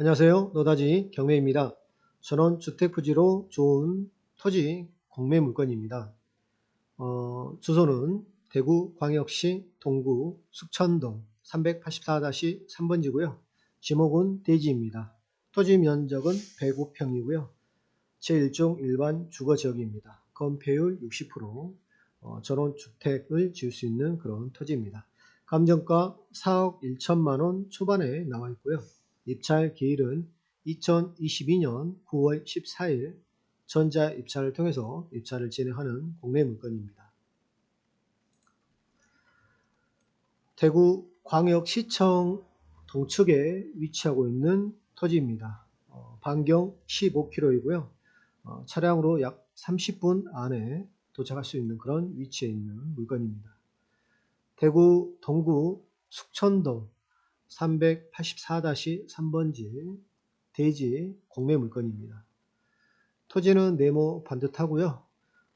안녕하세요. 노다지 경매입니다. 전원 주택 부지로 좋은 토지 공매 물건입니다. 어, 주소는 대구 광역시 동구 숙천동 384-3번지고요. 지목은 대지입니다. 토지 면적은 105평이고요. 제1종 일반 주거지역입니다. 건폐율 60%, 어, 전원주택을 지을 수 있는 그런 토지입니다. 감정가 4억 1천만 원 초반에 나와 있고요. 입찰 기일은 2022년 9월 14일 전자 입찰을 통해서 입찰을 진행하는 공매 물건입니다. 대구 광역시청 동측에 위치하고 있는 토지입니다. 어, 반경 15km이고요. 어, 차량으로 약 30분 안에 도착할 수 있는 그런 위치에 있는 물건입니다. 대구 동구 숙천동 384-3번지 대지 공매 물건입니다. 토지는 네모 반듯하고요.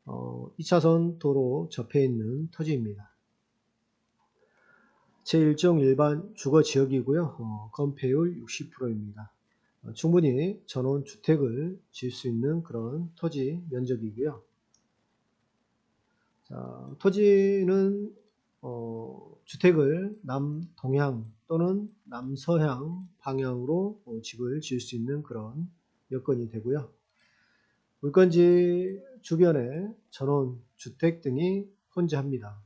어, 2차선 도로 접해 있는 토지입니다. 제1종 일반 주거 지역이고요. 어, 건폐율 60%입니다. 어, 충분히 전원 주택을 지을 수 있는 그런 토지 면적이고요. 자, 토지는 어, 주택을 남동향 또는 남서향 방향으로 어, 집을 지을 수 있는 그런 여건이 되고요. 물건지 주변에 전원 주택 등이 혼재합니다.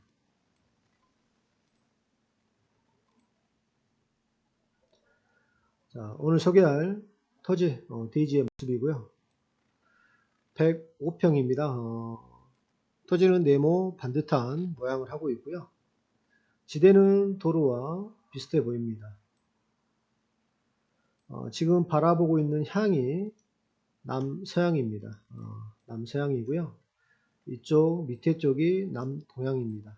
자, 오늘 소개할 토지 어, 대지의 모습이고요. 105평입니다. 어, 토지는 네모 반듯한 모양을 하고 있고요. 지대는 도로와 비슷해 보입니다. 어, 지금 바라보고 있는 향이 남서향입니다. 어, 남서향이고요. 이쪽 밑에 쪽이 남동향입니다.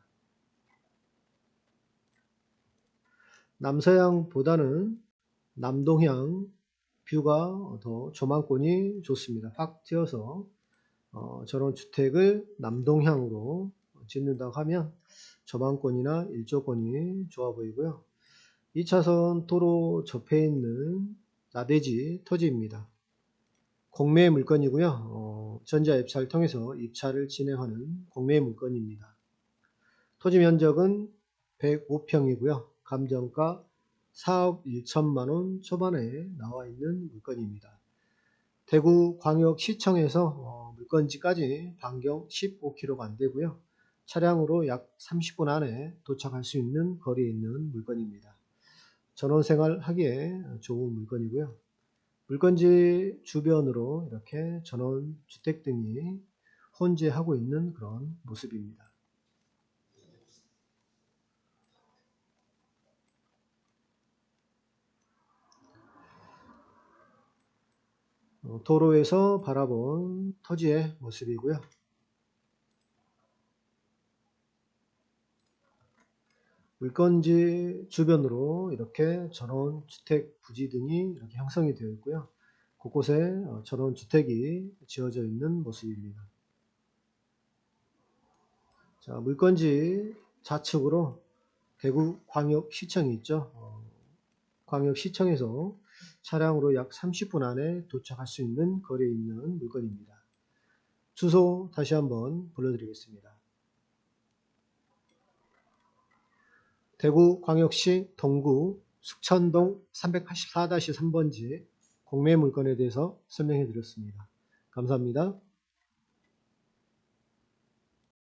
남서향보다는 남동향 뷰가 더 조망권이 좋습니다. 확 튀어서 어, 저런 주택을 남동향으로 짓는다고 하면 저방권이나 일조권이 좋아 보이고요. 2차선 도로 접해 있는 나대지 토지입니다. 공매 물건이고요. 어, 전자 입찰을 통해서 입찰을 진행하는 공매 물건입니다. 토지 면적은 105평이고요. 감정가 4억 1천만 원 초반에 나와 있는 물건입니다. 대구 광역시청에서 어, 물건지까지 반경 15km가 안 되고요. 차량으로 약 30분 안에 도착할 수 있는 거리에 있는 물건입니다. 전원생활 하기에 좋은 물건이고요. 물건지 주변으로 이렇게 전원 주택 등이 혼재하고 있는 그런 모습입니다. 어, 도로에서 바라본 토지의 모습이고요. 물건지 주변으로 이렇게 전원 주택 부지 등이 이렇게 형성이 되어 있고요. 곳곳에 어, 전원 주택이 지어져 있는 모습입니다. 자, 물건지 좌측으로 대구 광역시청이 있죠. 어, 광역시청에서 차량으로 약 30분 안에 도착할 수 있는 거리에 있는 물건입니다. 주소 다시 한번 불러드리겠습니다. 대구 광역시 동구 숙천동 384-3번지 공매 물건에 대해서 설명해 드렸습니다. 감사합니다.